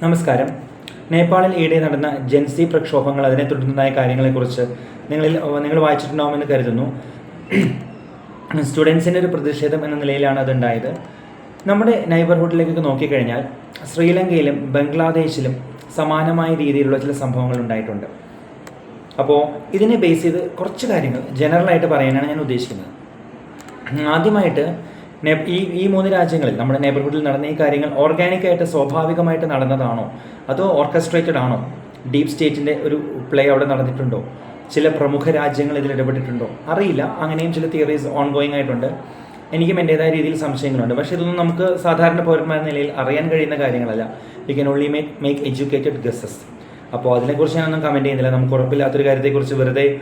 നമസ്കാരം. നേപ്പാളിൽ ഈയിടെ നടന്ന ജെൻസി പ്രക്ഷോഭങ്ങൾ അതിനെ തുടർന്നുണ്ടായ കാര്യങ്ങളെക്കുറിച്ച് നിങ്ങളിൽ നിങ്ങൾ വായിച്ചിട്ടുണ്ടാവുമെന്ന് കരുതുന്നു. സ്റ്റുഡൻസിന്റെ ഒരു പ്രതിഷേധം എന്ന നിലയിലാണ് അതുണ്ടായത്. നമ്മുടെ നൈബർഹുഡിലേക്കൊക്കെ നോക്കിക്കഴിഞ്ഞാൽ ശ്രീലങ്കയിലും ബംഗ്ലാദേശിലും സമാനമായ രീതിയിലുള്ള ചില സംഭവങ്ങൾ ഉണ്ടായിട്ടുണ്ട്. അപ്പോൾ ഇതിനെ ബേസ് ചെയ്ത് കുറച്ച് കാര്യങ്ങൾ ജനറലായിട്ട് പറയാനാണ് ഞാൻ ഉദ്ദേശിക്കുന്നത്. ആദ്യമായിട്ട് ഈ ഈ മൂന്ന് രാജ്യങ്ങളിൽ നമ്മുടെ നെയ്ബർഹുഡിൽ നടന്ന ഈ കാര്യങ്ങൾ ഓർഗാനിക്കായിട്ട് സ്വാഭാവികമായിട്ട് നടന്നതാണോ? അതോ ഓർക്കസ്ട്രേറ്റഡ് ആണോ? ഡീപ് സ്റ്റേറ്റിന്റെ ഒരു പ്ലേ അവിടെ നടന്നിട്ടുണ്ടോ? ചില പ്രമുഖ രാജ്യങ്ങൾ ഇതിൽ ഇടപെട്ടിട്ടുണ്ടോ? അറിയില്ല. അങ്ങനെയും ചില തിയറീസ് ഓൺ ഗോയിങ് ആയിട്ടുണ്ട്. എനിക്കും എന്റെതായ രീതിയിൽ സംശയങ്ങളുണ്ട്. പക്ഷേ ഇതൊന്നും നമുക്ക് സാധാരണ പൗരന്മാരുടെ നിലയിൽ അറിയാൻ കഴിയുന്ന കാര്യങ്ങളല്ല. We can only make make educated guesses അപ്പോൾ അതിനെക്കുറിച്ച് ഞാനൊന്നും കമന്റ് ചെയ്യുന്നില്ല. നമുക്ക് ഉറപ്പില്ലാത്തൊരു കാര്യത്തെക്കുറിച്ച് വെറുതെ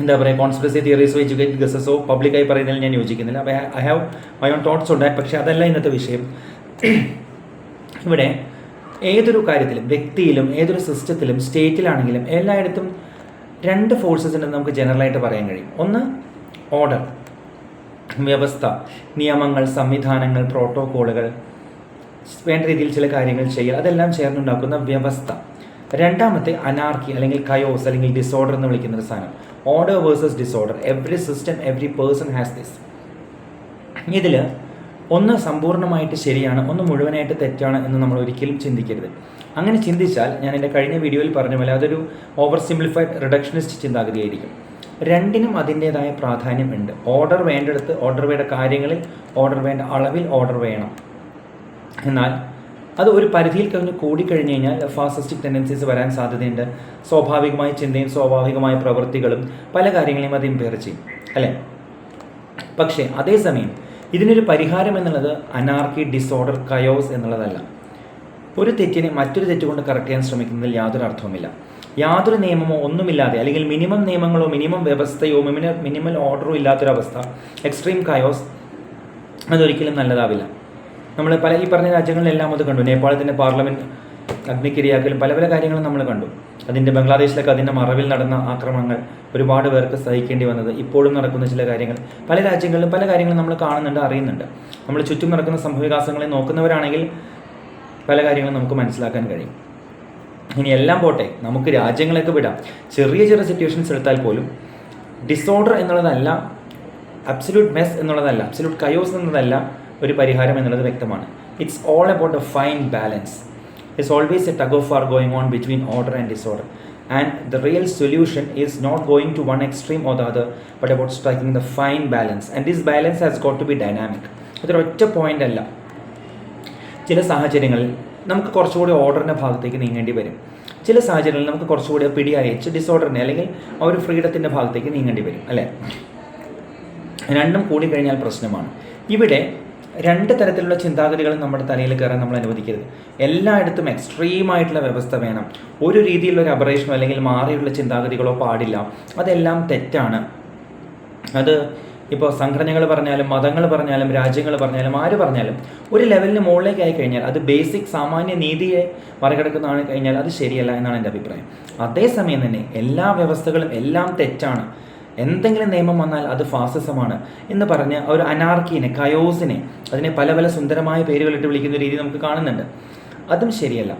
എന്താ പറയുക കോൺസ്പിറസി തിയറീസോ എഡ്യൂക്കേറ്റഡ് ഗസസോ പബ്ലിക്കായി പറയുന്നതിൽ ഞാൻ യോജിക്കുന്നില്ല. I have my own thoughts ഉണ്ട് പക്ഷേ അതല്ല ഇന്നത്തെ വിഷയം. ഇവിടെ ഏതൊരു കാര്യത്തിലും വ്യക്തിയിലും ഏതൊരു സിസ്റ്റത്തിലും സ്റ്റേറ്റിലാണെങ്കിലും എല്ലായിടത്തും രണ്ട് ഫോഴ്സസ് ഉണ്ടെന്ന് നമുക്ക് ജനറലായിട്ട് പറയാൻ കഴിയും. ഒന്ന് ഓർഡർ വ്യവസ്ഥ നിയമങ്ങൾ സംവിധാനങ്ങൾ പ്രോട്ടോക്കോളുകൾ വേണ്ട രീതിയിൽ ചില കാര്യങ്ങൾ ചെയ്യുക. അതെല്ലാം ചേർന്നുണ്ടാക്കുന്ന വ്യവസ്ഥ. രണ്ടാമത്തെ അനാർക്കി അല്ലെങ്കിൽ കയോസ് അല്ലെങ്കിൽ ഡിസോർഡർ എന്ന് വിളിക്കുന്ന ഒരു സാധനം. Order versus disorder every system every person has this ഇതിൽ ഒന്ന് സമ്പൂർണമായിട്ട് ശരിയാണ് ഒന്ന് മുഴുവനായിട്ട് തെറ്റാണ് എന്ന് നമ്മൾ ഒരിക്കലും ചിന്തിക്കരുത്. അങ്ങനെ ചിന്തിച്ചാൽ ഞാൻ എന്റെ കഴിഞ്ഞ വീഡിയോയിൽ പറഞ്ഞ പോലെ അതൊരു ഓവർ സിംപ്ലിഫൈഡ് റിഡക്ഷനിസ്റ്റ് ചിന്താഗതിയായിരിക്കും. രണ്ടിനും അതിന്റേതായ പ്രാധാന്യം ഉണ്ട്. ഓർഡർ വേണ്ടിടത്ത് ഓർഡർ വേണ്ട കാര്യങ്ങളിൽ ഓർഡർ വേണ്ട അളവിൽ ഓർഡർ വേണം. എന്നാൽ അത് ഒരു പരിധിയിൽ കഴിഞ്ഞ് കൂടിക്കഴിഞ്ഞ് കഴിഞ്ഞാൽ ഫാസിസ്റ്റിക് ടെൻഡൻസീസ് വരാൻ സാധ്യതയുണ്ട്. സ്വാഭാവികമായ ചിന്തയും സ്വാഭാവികമായ പ്രവൃത്തികളും പല കാര്യങ്ങളെയും അത് ഇമ്പയർ ചെയ്യും അല്ലേ? പക്ഷേ അതേസമയം ഇതിനൊരു പരിഹാരം എന്നുള്ളത് അനാർക്കി ഡിസോർഡർ കയോസ് എന്നുള്ളതല്ല. ഒരു തെറ്റിനെ മറ്റൊരു തെറ്റുകൊണ്ട് കറക്റ്റ് ചെയ്യാൻ ശ്രമിക്കുന്നതിൽ യാതൊരു അർത്ഥവുമില്ല. യാതൊരു നിയമമോ ഒന്നുമില്ലാതെ അല്ലെങ്കിൽ മിനിമം നിയമങ്ങളോ മിനിമം വ്യവസ്ഥയോ മിനിമം മിനിമൽ ഓർഡറോ ഇല്ലാത്തൊരവസ്ഥ എക്സ്ട്രീം കയോസ് അതൊരിക്കലും നല്ലതാവില്ല. നമ്മൾ പല ഈ പറഞ്ഞ രാജ്യങ്ങളിലെല്ലാം അത് കണ്ടു. നേപ്പാളിൽ തന്നെ പാർലമെന്റ് അഗ്നിക്കിരയാക്കലും പല പല കാര്യങ്ങളും നമ്മൾ കണ്ടു. അതിന്റെ ബംഗ്ലാദേശിലൊക്കെ അതിന്റെ മറവിൽ നടന്ന ആക്രമണങ്ങൾ ഒരുപാട് പേർക്ക് സഹിക്കേണ്ടി വന്നത് ഇപ്പോഴും നടക്കുന്ന ചില കാര്യങ്ങൾ. പല രാജ്യങ്ങളിലും പല കാര്യങ്ങളും നമ്മൾ കാണുന്നുണ്ട് അറിയുന്നുണ്ട്. നമ്മൾ ചുറ്റും നടക്കുന്ന സംഭവവികാസങ്ങളെ നോക്കുന്നവരാണെങ്കിൽ പല കാര്യങ്ങളും നമുക്ക് മനസ്സിലാക്കാൻ കഴിയും. ഇനി എല്ലാം പോട്ടെ നമുക്ക് രാജ്യങ്ങളൊക്കെ വിടാം. ചെറിയ ചെറിയ സിറ്റുവേഷൻസ് എടുത്താൽ പോലും ഡിസോർഡർ എന്നുള്ളതല്ല അബ്സല്യൂട്ട് മെസ് എന്നുള്ളതല്ല അബ്സല്യൂട്ട് കയോസ് എന്നതല്ല ഒരു പരിഹാരം എന്നുള്ളത് വ്യക്തമാണ്. It's all about a fine balance it's always a tug of war going on between order and disorder and the real solution is not going to one extreme or the other but about striking the fine balance and this balance has got to be dynamic അതൊരു ഒറ്റ point അല്ല. ചില സാഹചര്യങ്ങളിൽ നമുക്ക് കുറച്ചുകൂടി ഓർഡറിന്റെ ഭാഗത്തേക്ക് നീങ്ങേണ്ടി വരും. ചില സാഹചര്യങ്ങളിൽ നമുക്ക് കുറച്ചുകൂടി പിടി അയച്ച് ഡിസോർഡറിനെ അല്ലെങ്കിൽ ആ ഒരു ഫ്രീഡത്തിന്റെ ഭാഗത്തേക്ക് നീങ്ങേണ്ടി വരും. അല്ലേ? രണ്ടും കൂടി കഴിഞ്ഞാൽ പ്രശ്നമാണ്. ഇവിടെ രണ്ട് തരത്തിലുള്ള ചിന്താഗതികളും നമ്മുടെ തലയിൽ കയറാൻ നമ്മൾ അനുവദിക്കരുത്. എല്ലായിടത്തും എക്സ്ട്രീം ആയിട്ടുള്ള വ്യവസ്ഥ വേണം. ഒരു രീതിയിലുള്ള ഒരു അപറേഷനോ അല്ലെങ്കിൽ മാറിയുള്ള ചിന്താഗതികളോ പാടില്ല. അതെല്ലാം തെറ്റാണ്. അത് ഇപ്പോൾ സംഘടനകൾ പറഞ്ഞാലും മതങ്ങൾ പറഞ്ഞാലും രാജ്യങ്ങൾ പറഞ്ഞാലും ആര് പറഞ്ഞാലും ഒരു ലെവലിന് മുകളിലേക്ക് ആയി കഴിഞ്ഞാൽ അത് ബേസിക് സാമാന്യ നീതിയെ മറികടക്കുന്നതാണ് കഴിഞ്ഞാൽ അത് ശരിയല്ല എന്നാണ് എന്റെ അഭിപ്രായം. അതേസമയം തന്നെ എല്ലാ വ്യവസ്ഥകളും എല്ലാം തെറ്റാണ്. എന്തെങ്കിലും നിയമം വന്നാൽ അത് ഫാസിസമാണ് എന്ന് പറഞ്ഞ് ഒരു അനാർക്കീനെ കയോസിനെ അതിനെ പല പല സുന്ദരമായ പേരുകളിട്ട് വിളിക്കുന്ന രീതി നമുക്ക് കാണുന്നുണ്ട്. അതും ശരിയല്ല.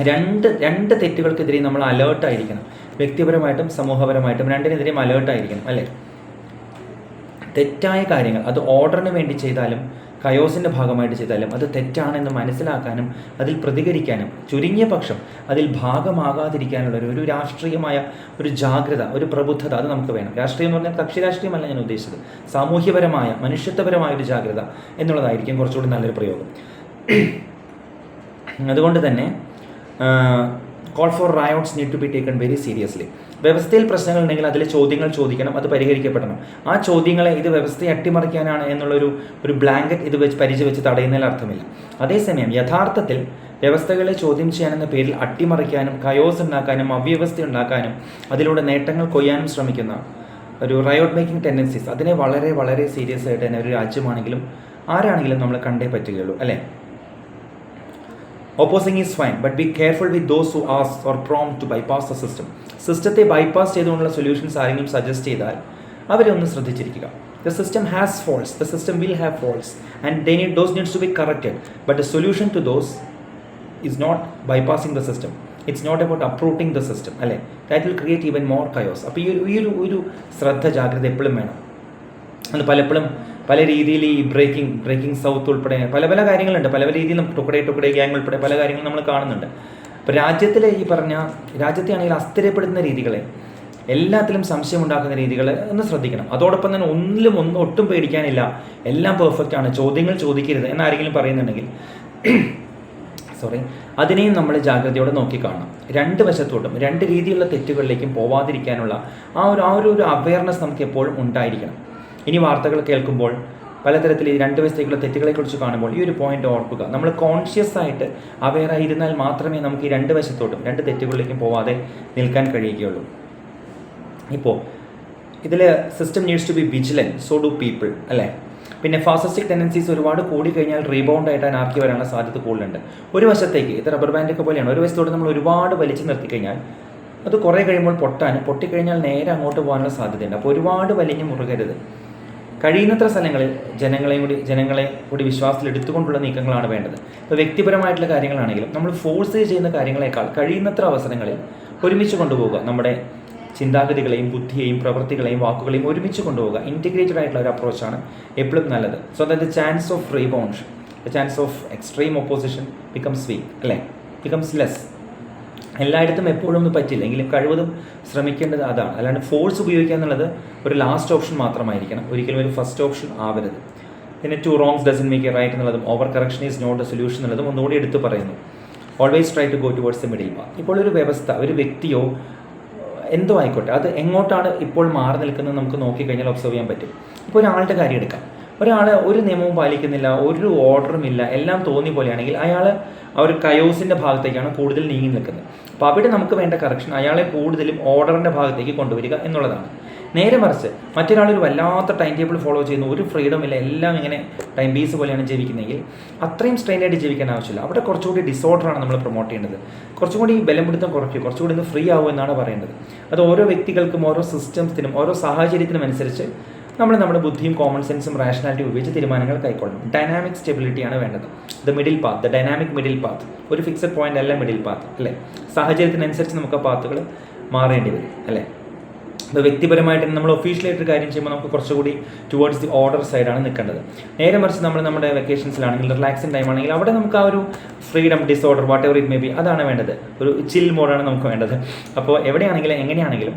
രണ്ട് രണ്ട് തെറ്റുകൾക്കെതിരെ നമ്മൾ അലേർട്ടായിരിക്കണം വ്യക്തിപരമായിട്ടും സമൂഹപരമായിട്ടും രണ്ടിനെതിരെയും അലേർട്ടായിരിക്കണം അല്ലേ? തെറ്റായ കാര്യങ്ങൾ അത് ഓർഡറിന് വേണ്ടി ചെയ്താലും കയോസിന്റെ ഭാഗമായിട്ട് ചെയ്താലും അത് തെറ്റാണെന്ന് മനസ്സിലാക്കാനും അതിൽ പ്രതികരിക്കാനും ചുരുങ്ങിയ പക്ഷം അതിൽ ഭാഗമാകാതിരിക്കാനുള്ള ഒരു- രാഷ്ട്രീയമായ ഒരു ജാഗ്രത ഒരു പ്രബുദ്ധത അത് നമുക്ക് വേണം. രാഷ്ട്രീയം എന്ന് പറഞ്ഞാൽ കക്ഷി രാഷ്ട്രീയമല്ല ഞാൻ ഉദ്ദേശിച്ചത്. സാമൂഹ്യപരമായ മനുഷ്യത്വപരമായ ഒരു ജാഗ്രത എന്നുള്ളതായിരിക്കും കുറച്ചുകൂടി നല്ലൊരു പ്രയോഗം. അതുകൊണ്ട് തന്നെ call for riots need to be taken very seriously വ്യവസ്ഥയിൽ പ്രശ്നങ്ങൾ ഉണ്ടെങ്കിൽ അതിലെ ചോദ്യങ്ങൾ ചോദിക്കണം അത് പരിഹരിക്കപ്പെടണം. ആ ചോദ്യങ്ങളെ ഇത് വ്യവസ്ഥയെ അട്ടിമറിക്കാനാണ് എന്നുള്ളൊരു ഒരു ബ്ലാങ്കറ്റ് ഇത് വെച്ച് പരിചയ വെച്ച് തടയുന്നതിൽ അർത്ഥമില്ല. അതേസമയം യഥാർത്ഥത്തിൽ വ്യവസ്ഥകളെ ചോദ്യം ചെയ്യാനെന്ന പേരിൽ അട്ടിമറിക്കാനും കയോസ് ഉണ്ടാക്കാനും അവ്യവസ്ഥ ഉണ്ടാക്കാനും അതിലൂടെ നേട്ടങ്ങൾ കൊയ്യാനും ശ്രമിക്കുന്ന ഒരു റയോട്ട് മേക്കിംഗ് ടെൻഡൻസീസ് അതിനെ വളരെ വളരെ സീരിയസ് ആയിട്ട് തന്നെ ഒരു രാജ്യമാണെങ്കിലും ആരാണെങ്കിലും നമ്മൾ കണ്ടേ പറ്റുകയുള്ളൂ അല്ലേ? Opposing is fine but be careful with those who ask or prompt to bypass the system സിസ്റ്റത്തെ ബൈപ്പാസ് ചെയ്തുകൊണ്ടുള്ള സൊല്യൂഷൻസ് ആരെങ്കിലും സജസ്റ്റ് ചെയ്താൽ അവരെ ഒന്ന് ശ്രദ്ധിച്ചിരിക്കുക. The system has flaws the system will have flaws and they need those needs to be corrected but the solution to those is not bypassing the system it's not about uprooting the system അല്ലേ? That will create even more chaos അപ്പോൾ ഈ ഒരു ഈ ഒരു ഒരു ശ്രദ്ധ ജാഗ്രത എപ്പോഴും വേണം. അത് പലപ്പോഴും പല രീതിയിൽ ഈ ബ്രേക്കിംഗ് ബ്രേക്കിംഗ് സൗത്ത് ഉൾപ്പെടെ പല പല കാര്യങ്ങളുണ്ട്. പല പല രീതിയിൽ നമുക്ക് ടുക്കടേ ടുക്കടേ ഗ്യാങ് ഉൾപ്പെടെ പല കാര്യങ്ങളും നമ്മൾ കാണുന്നുണ്ട്. അപ്പോൾ രാജ്യത്തിലെ ഈ പറഞ്ഞ രാജ്യത്തെ ആണെങ്കിൽ അസ്ഥിരപ്പെടുത്തുന്ന രീതികളെ എല്ലാത്തിലും സംശയം ഉണ്ടാക്കുന്ന രീതികൾ ഒന്ന് ശ്രദ്ധിക്കണം. അതോടൊപ്പം തന്നെ ഒന്നിലും ഒന്നും ഒട്ടും പേടിക്കാനില്ല. എല്ലാം പെർഫെക്റ്റ് ആണ്. ചോദ്യങ്ങൾ ചോദിക്കരുത് എന്നാരെങ്കിലും പറയുന്നുണ്ടെങ്കിൽ. സോറി അതിനെയും നമ്മൾ ജാഗ്രതയോടെ നോക്കി കാണണം. രണ്ട് വശത്തോട്ടും രണ്ട് രീതിയിലുള്ള തെറ്റുകളിലേക്കും പോവാതിരിക്കാനുള്ള ആ ഒരു ആ ഒരു അവയർനെസ് നമുക്ക് എപ്പോഴും ഉണ്ടായിരിക്കണം. ഇനി വാർത്തകൾ കേൾക്കുമ്പോൾ പലതരത്തിൽ ഈ രണ്ട് വശത്തേക്കുള്ള തെറ്റുകളെക്കുറിച്ച് കാണുമ്പോൾ ഈ ഒരു പോയിന്റ് ഓർക്കുക. നമ്മൾ കോൺഷ്യസ് ആയിട്ട് അവെയർ ആയിരുന്നാൽ മാത്രമേ നമുക്ക് ഈ രണ്ട് വശത്തോട്ടും രണ്ട് തെറ്റുകളിലേക്കും പോവാതെ നിൽക്കാൻ കഴിയുകയുള്ളൂ. ഇപ്പോൾ ഇതിൽ system needs to be vigilant so do people അല്ലേ? പിന്നെ ഫാസസ്റ്റിക് ടെൻഡൻസീസ് ഒരുപാട് കൂടി കഴിഞ്ഞാൽ റീബൗണ്ട് ആയിട്ട് അനാർക്കി വരാനുള്ള സാധ്യത കൂടുതലുണ്ട്. ഒരു വശത്തേക്ക് ഇത് റബ്ബർ ബാൻഡൊക്കെ പോലെയാണ് ഒരു വശത്തോട്ട് നമ്മൾ ഒരുപാട് വലിച്ചു നിർത്തി കഴിഞ്ഞാൽ അത് കുറേ കഴിയുമ്പോൾ പൊട്ടാനും പൊട്ടിക്കഴിഞ്ഞാൽ നേരെ അങ്ങോട്ട് പോകാനുള്ള സാധ്യതയുണ്ട്. അപ്പോൾ ഒരുപാട് വലിഞ്ഞ് മുറുകരുത്. കഴിയുന്നത്ര സ്ഥലങ്ങളിൽ ജനങ്ങളെയും കൂടി ജനങ്ങളെ കൂടി വിശ്വാസത്തിൽ എടുത്തുകൊണ്ടുള്ള നീക്കങ്ങളാണ് വേണ്ടത്. ഇപ്പോൾ വ്യക്തിപരമായിട്ടുള്ള കാര്യങ്ങളാണെങ്കിലും നമ്മൾ ഫോഴ്സ് ചെയ്യുന്ന കാര്യങ്ങളെക്കാൾ കഴിയുന്നത്ര അവസരങ്ങളിൽ ഒരുമിച്ച് കൊണ്ടുപോകുക നമ്മുടെ ചിന്താഗതികളെയും ബുദ്ധിയെയും പ്രവൃത്തികളെയും വാക്കുകളെയും ഒരുമിച്ച് കൊണ്ടുപോകുക ഇന്റിഗ്രേറ്റഡ് ആയിട്ടുള്ള ഒരു അപ്രോച്ചാണ് എപ്പോഴും നല്ലത്. So the chance of rebound the chance of extreme opposition becomes weak അല്ലേ? ബിക്കംസ് ലെസ് എല്ലായിടത്തും എപ്പോഴും ഒന്നും പറ്റില്ല. എങ്കിലും കഴിവതും ശ്രമിക്കേണ്ടത് അതാണ്. അല്ലാണ്ട് ഫോഴ്സ് ഉപയോഗിക്കുക എന്നുള്ളത് ഒരു ലാസ്റ്റ് ഓപ്ഷൻ മാത്രമായിരിക്കണം. ഒരിക്കലും ഒരു ഫസ്റ്റ് ഓപ്ഷൻ ആവരുത്. പിന്നെ two wrongs doesn't make a right എന്നുള്ളതും over correction is not a solution എന്നുള്ളതും ഒന്നുകൂടി എടുത്ത് പറയുന്നു. Always try to go towards the middle ഇപ്പോൾ ഒരു വ്യവസ്ഥ ഒരു വ്യക്തിയോ എന്തോ ആയിക്കോട്ടെ അത് എങ്ങോട്ടാണ് ഇപ്പോൾ മാറി നിൽക്കുന്നത് നമുക്ക് നോക്കിക്കഴിഞ്ഞാൽ ഒബ്സർവ് ചെയ്യാൻ പറ്റും. ഇപ്പോൾ ഒരാളുടെ കാര്യം എടുക്കാം. ഒരാൾ ഒരു നിയമവും പാലിക്കുന്നില്ല ഒരു ഓർഡറും ഇല്ല എല്ലാം തോന്നി പോലെയാണെങ്കിൽ അയാൾ ആ ഒരു കയോസിന്റെ ഭാഗത്തേക്കാണ് കൂടുതൽ നീങ്ങി നിൽക്കുന്നത്. അപ്പോൾ അവിടെ നമുക്ക് വേണ്ട കറക്ഷൻ അയാളെ കൂടുതലും ഓർഡറിന്റെ ഭാഗത്തേക്ക് കൊണ്ടുവരിക എന്നുള്ളതാണ്. നേരെ മറിച്ച് മറ്റൊരാൾ വല്ലാത്ത ടൈം ടേബിൾ ഫോളോ ചെയ്യുന്ന ഒരു ഫ്രീഡം ഇല്ല എല്ലാം ഇങ്ങനെ ടൈം ബീസ് പോലെയാണ് ജീവിക്കുന്നതെങ്കിൽ അത്രയും സ്ട്രെയിൻ ആയിട്ട് ജീവിക്കാൻ ആവശ്യമില്ല. അവിടെ കുറച്ചുകൂടി ഡിസോർഡറാണ് നമ്മൾ പ്രൊമോട്ട് ചെയ്യേണ്ടത്. കുറച്ചുകൂടി ബലം പിടുത്തം കുറയ്ക്കും കുറച്ചുകൂടി ഒന്ന് ഫ്രീ ആവും എന്നാണ് പറയേണ്ടത്. അത് ഓരോ വ്യക്തികൾക്കും ഓരോ സിസ്റ്റംസിനും ഓരോ സാഹചര്യത്തിനും അനുസരിച്ച് നമ്മൾ നമ്മുടെ ബുദ്ധിയും കോമൺ സെൻസും റാഷണാലിറ്റിയും ഉപയോഗിച്ച് തീരുമാനങ്ങൾ കൈക്കൊള്ളണം. ഡൈനാമിക് സ്റ്റെബിലിറ്റി ആണ് വേണ്ടത്. The middle path the dynamic middle path ഒരു ഫിക്സഡ് പോയിന്റ് അല്ല മിഡിൽ പാത്ത് അല്ലേ? സാഹചര്യത്തിനനുസരിച്ച് നമുക്ക് പാത്തുകൾ മാറേണ്ടി വരും അല്ലേ? ഇപ്പോൾ വ്യക്തിപരമായിട്ട് നമ്മൾ ഒഫീഷ്യലായിട്ട് ഒരു കാര്യം ചെയ്യുമ്പോൾ നമുക്ക് കുറച്ചുകൂടി ടുവേർഡ്സ് ദി ഓർഡർ സൈഡാണ് നിൽക്കേണ്ടത്. നേരെ മറിച്ച് നമ്മൾ നമ്മുടെ വെക്കേഷൻസിലാണെങ്കിൽ റിലാക്സിങ് ടൈം ആണെങ്കിൽ അവിടെ നമുക്ക് ആ ഒരു freedom disorder what ever it may be അതാണ് വേണ്ടത്. ഒരു ചിൽ മോഡാണ് നമുക്ക് വേണ്ടത്. അപ്പോൾ എവിടെയാണെങ്കിലും എങ്ങനെയാണെങ്കിലും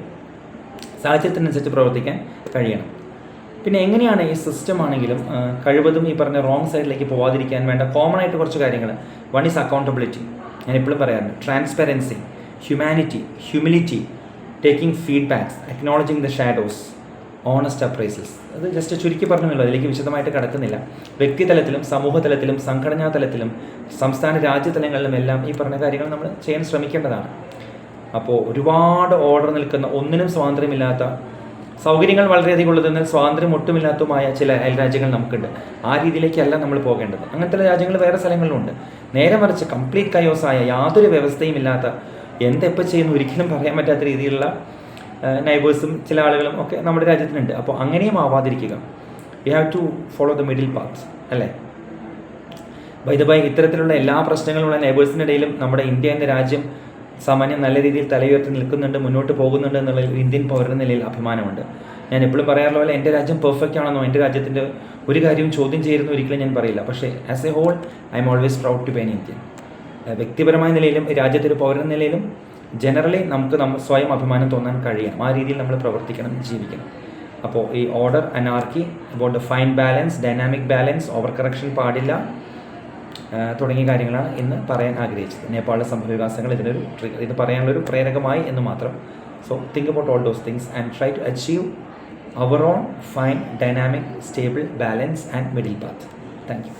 സാഹചര്യത്തിനനുസരിച്ച് പ്രവർത്തിക്കാൻ കഴിയണം. പിന്നെ എങ്ങനെയാണ് ഈ സിസ്റ്റം ആണെങ്കിലും കഴിവതും ഈ പറഞ്ഞ റോങ് സൈഡിലേക്ക് പോവാതിരിക്കാൻ വേണ്ട കോമൺ ആയിട്ട് കുറച്ച് കാര്യങ്ങൾ വൺ ഈസ് അക്കൗണ്ടബിലിറ്റി ഞാൻ എപ്പോഴും പറയാറുണ്ട്. Transparency humanity humility taking feedbacks acknowledging the shadows honest appraisals അത് ജസ്റ്റ് ചുരുക്കി പറഞ്ഞല്ലോ അതിലേക്ക് വിശദമായിട്ട് കടക്കുന്നില്ല. വ്യക്തിതലത്തിലും സമൂഹ തലത്തിലും സംഘടനാ തലത്തിലും സംസ്ഥാന രാജ്യതലങ്ങളിലും എല്ലാം ഈ പറഞ്ഞ കാര്യങ്ങൾ നമ്മൾ ചെയ്യാൻ ശ്രമിക്കേണ്ടതാണ്. അപ്പോൾ ഒരുപാട് ഓർഡർ നിൽക്കുന്ന ഒന്നിനും സ്വാതന്ത്ര്യമില്ലാത്ത സൗകര്യങ്ങൾ വളരെയധികം ഉള്ളതെന്നാൽ സ്വാതന്ത്ര്യം ഒട്ടുമില്ലാത്തതുമായ ചില അയൽരാജ്യങ്ങൾ നമുക്കുണ്ട്. ആ രീതിയിലേക്കല്ല നമ്മൾ പോകേണ്ടത്. അങ്ങനത്തെ രാജ്യങ്ങൾ വേറെ സ്ഥലങ്ങളിലുണ്ട് നേരെ മറിച്ച് കംപ്ലീറ്റ് കയോസായ യാതൊരു വ്യവസ്ഥയും ഇല്ലാത്ത എന്തെപ്പോൾ ചെയ്യുന്നു ഒരിക്കലും പറയാൻ പറ്റാത്ത രീതിയിലുള്ള നൈബേഴ്സും ചില ആളുകളും ഒക്കെ നമ്മുടെ രാജ്യത്തിനുണ്ട്. അപ്പോൾ അങ്ങനെയും ആവാതിരിക്കുക. We have to follow the middle path അല്ലേ? ബൈ ഇത്തരത്തിലുള്ള എല്ലാ പ്രശ്നങ്ങളുള്ള നൈബേഴ്സിനിടയിലും നമ്മുടെ ഇന്ത്യ എന്ന രാജ്യം സാമാന്യം നല്ല രീതിയിൽ തലയുയർത്തി നിൽക്കുന്നുണ്ട് മുന്നോട്ട് പോകുന്നുണ്ട് എന്നുള്ള ഇന്ത്യൻ പൗരൻ നിലയിൽ അഭിമാനമുണ്ട്. ഞാൻ എപ്പോഴും പറയാറുള്ള പോലെ എന്റെ രാജ്യം പെർഫെക്റ്റ് ആണെന്നോ എന്റെ രാജ്യത്തിന്റെ ഒരു കാര്യവും ചോദ്യം ചെയ്യുന്ന ഒരിക്കലും ഞാൻ പറയില്ല. പക്ഷേ as a whole I'm always proud to be an Indian വ്യക്തിപരമായ നിലയിലും രാജ്യത്തെ ഒരു പൗരൻ നിലയിലും ജനറലി നമുക്ക് നമ്മൾ സ്വയം അഭിമാനം തോന്നാൻ കഴിയണം. ആ രീതിയിൽ നമ്മൾ പ്രവർത്തിക്കണം ജീവിക്കണം. അപ്പോൾ ഈ order anarchy about fine balance dynamic balance over correction പാടില്ല. തുടങ്ങിയ കാര്യങ്ങളാണ് ഇന്ന് പറയാൻ ആഗ്രഹിച്ചത്. നേപ്പാളിലെ സംഭവവികാസങ്ങൾ ഇതിനൊരു ഇത് പറയാനുള്ളൊരു പ്രേരകമായി എന്ന് മാത്രം. So think about all those things and try to achieve our own fine dynamic stable balance and middle path thank you